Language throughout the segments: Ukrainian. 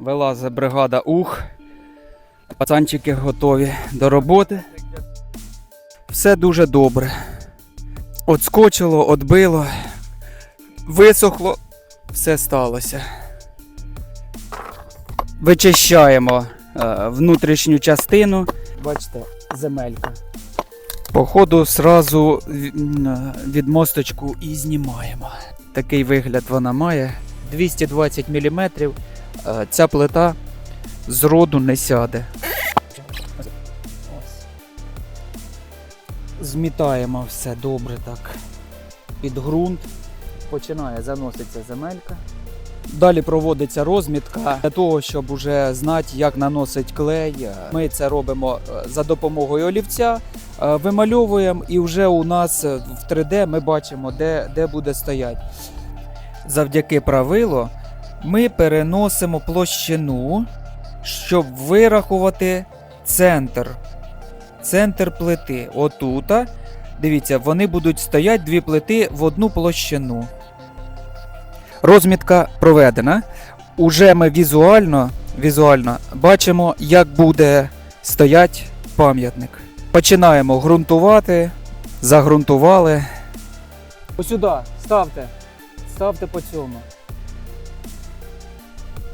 Вилазить бригада Ух. Пацанчики готові до роботи. Все дуже добре. Отскочило, отбило, висохло, все сталося. Вичищаємо е, внутрішню частину. Бачите, земелька. Походу, сразу м, відмосточку і знімаємо. Такий вигляд вона має. 220 мм. Ця плита з роду не сяде. Змітаємо все добре так під ґрунт. Починає заноситися земелька. Далі проводиться розмітка для того, щоб уже знати, як наносить клей. Ми це робимо е, за допомогою олівця, е, вимальовуємо, і вже у нас е, в 3D ми бачимо, де, де буде стояти. Завдяки правилу ми переносимо площину, щоб вирахувати центр. Центр плити. Отута. Дивіться, вони будуть стояти дві плити в одну площину. Розмітка проведена. Уже ми візуально, візуально бачимо, як буде стояти пам'ятник. Починаємо ґрунтувати, загрунтували. Ось сюди, ставте. Ставте по цьому.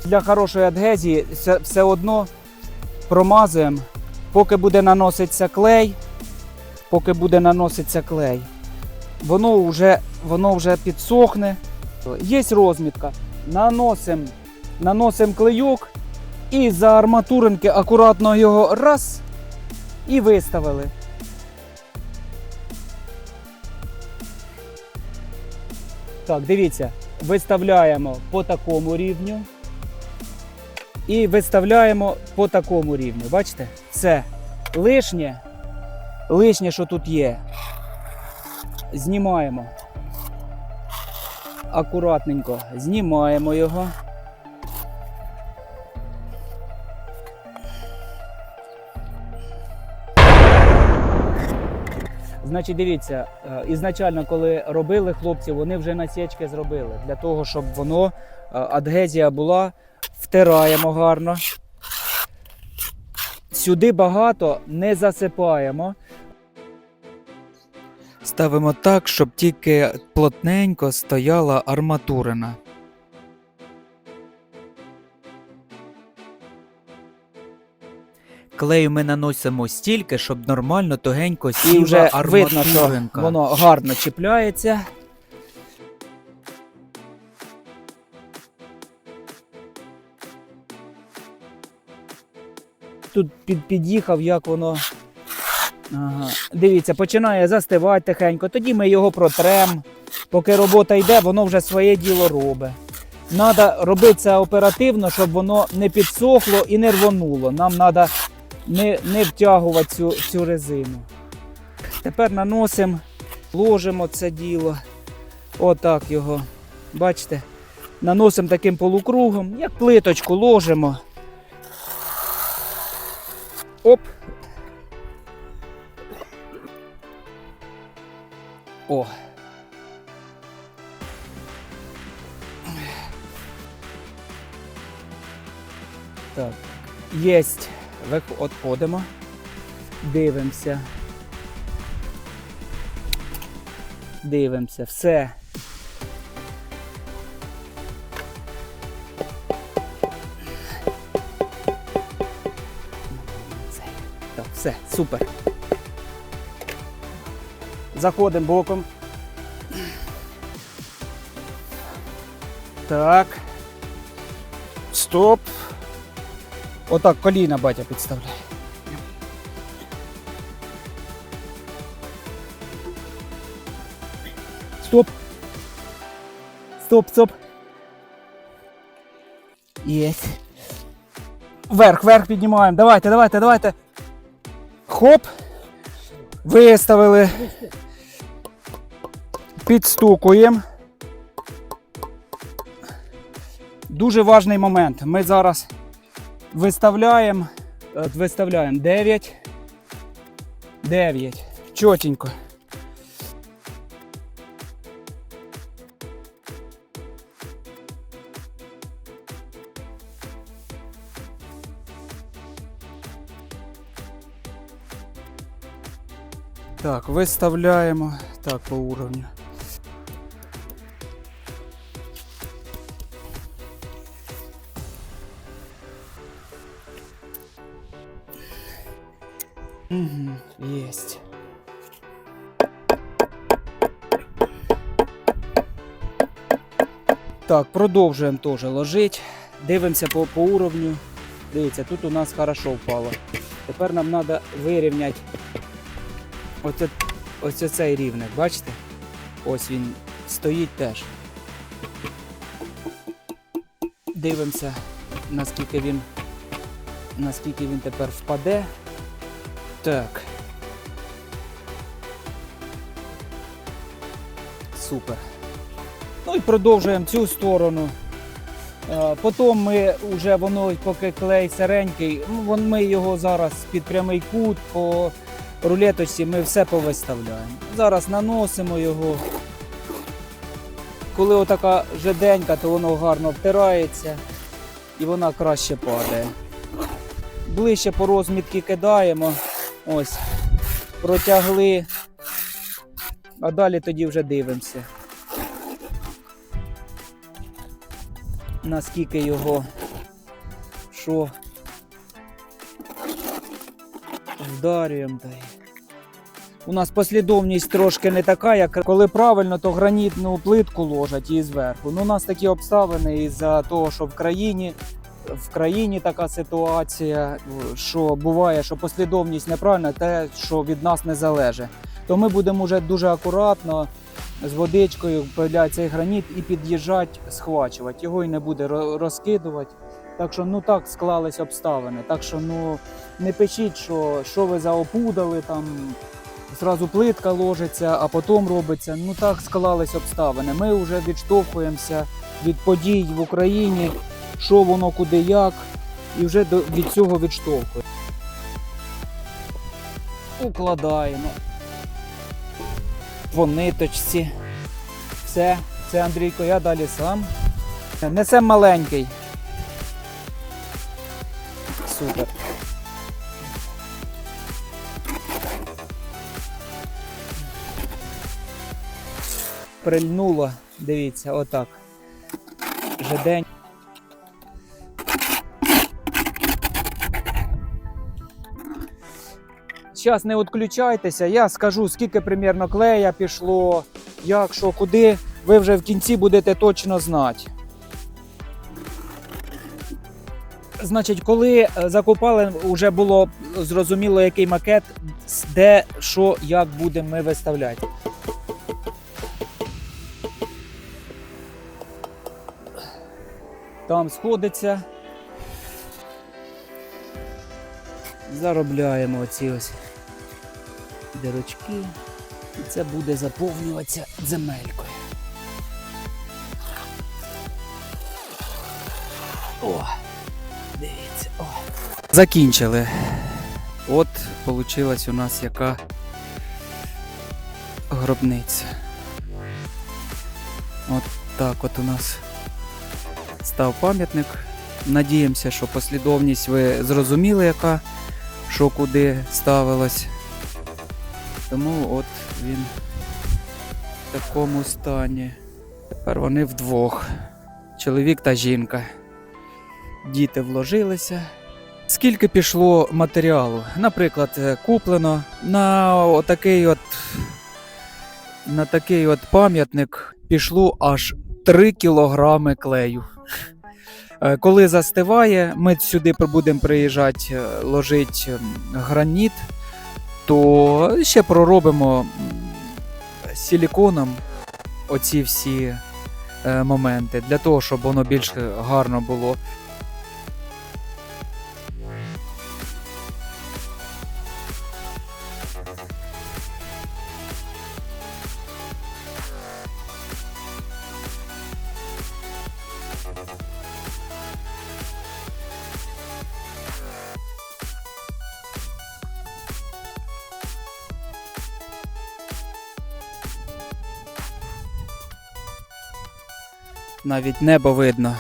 Для хорошої адгезії все, одно промазуємо, поки буде наноситися клей, поки буде наноситися клей, воно вже, воно вже підсохне. Є розмітка. Наносимо наносим клейок і за арматуринки акуратно його раз і виставили. Так, дивіться, виставляємо по такому рівню. І виставляємо по такому рівню. Бачите? Це лишнє, лишнє, що тут є. Знімаємо. Акуратненько знімаємо його. Значить, дивіться, е, ізначально, коли робили хлопці, вони вже насічки зробили для того, щоб воно е, адгезія була, втираємо гарно. Сюди багато не засипаємо. Ставимо так, щоб тільки плотненько стояла арматурина. Клею ми наносимо стільки, щоб нормально тугенько сіла І вже видно, що арматуринка. воно гарно чіпляється. Тут під, під'їхав, як воно. Ага. Дивіться, починає застивати тихенько. Тоді ми його протрем. Поки робота йде, воно вже своє діло робить. Треба робити це оперативно, щоб воно не підсохло і не рвонуло. Нам треба не, не втягувати цю, цю резину. Тепер наносимо, ложимо це діло. Отак його. Бачите? Наносимо таким полукругом, як плиточку ложимо. Оп. О. Так. Єсть. Отходимо. Дивимося. Дивимося. Все. Супер. Заходимо боком. Так. Стоп. Отак коліна батя підставляє. Стоп. Стоп, стоп. Єсть. Вверх, вверх піднімаємо. Давайте, давайте, давайте. Хоп. Виставили. Підстукуємо. Дуже важний момент. Ми зараз виставляємо, виставляємо 9. 9. Чотенько. Так, виставляємо так по уровню. Угу, есть. Так, продовжуємо теж ложити. Дивимося по, по уровню. Дивіться, тут у нас хорошо впало. Тепер нам треба вирівняти оце, ось цей рівник, бачите? Ось він стоїть теж. Дивимося, наскільки він, наскільки він тепер впаде. Так. Супер. Ну і продовжуємо цю сторону. Е, Потім ми вже воно, поки клей сиренький, ну, ми його зараз під прямий кут по рулеточці ми все повиставляємо. Зараз наносимо його. Коли отака жиденька, то воно гарно втирається і вона краще падає. Ближче по розмітки кидаємо. Ось, протягли. А далі тоді вже дивимося. Наскільки його що вдарюємо. У нас послідовність трошки не така, як коли правильно, то гранітну плитку ложать і зверху. Ну, у нас такі обставини із-за того, що в країні, в країні така ситуація, що буває, що послідовність неправильна, те, що від нас не залежить. То ми будемо вже дуже акуратно з водичкою цей граніт і під'їжджати, схвачувати. Його і не буде розкидувати. Так що ну так склались обставини. Так що ну не пишіть, що, що ви заопудали там. Зразу плитка ложиться, а потім робиться. Ну так склались обставини. Ми вже відштовхуємося від подій в Україні, що воно куди як, і вже від цього відштовхуємо. Укладаємо по ниточці. Все, це Андрійко, я далі сам. Несем маленький. Супер. Прильнуло, дивіться, отак. Жидень. Зараз не відключайтеся, я скажу, скільки примірно клея пішло, як, що, куди. Ви вже в кінці будете точно знати. Значить, коли е, закупали, вже було зрозуміло, який макет, де, що, як будемо ми виставляти. Там сходиться. Заробляємо оці ось дирочки. І це буде заповнюватися земелькою. О. Закінчили. От получилась у нас яка гробниця. От так от у нас став пам'ятник. Надіємося, що послідовність ви зрозуміли, яка, що куди ставилась. Тому от він в такому стані. Тепер вони вдвох. Чоловік та жінка. Діти вложилися. Скільки пішло матеріалу? Наприклад, е, куплено на отакий от, на такий от пам'ятник пішло аж 3 кілограми клею. Е, Коли застиває, ми сюди будемо приїжджати, е, ложити граніт, то ще проробимо силіконом оці всі моменти для того, щоб воно більш гарно було. Навіть небо видно.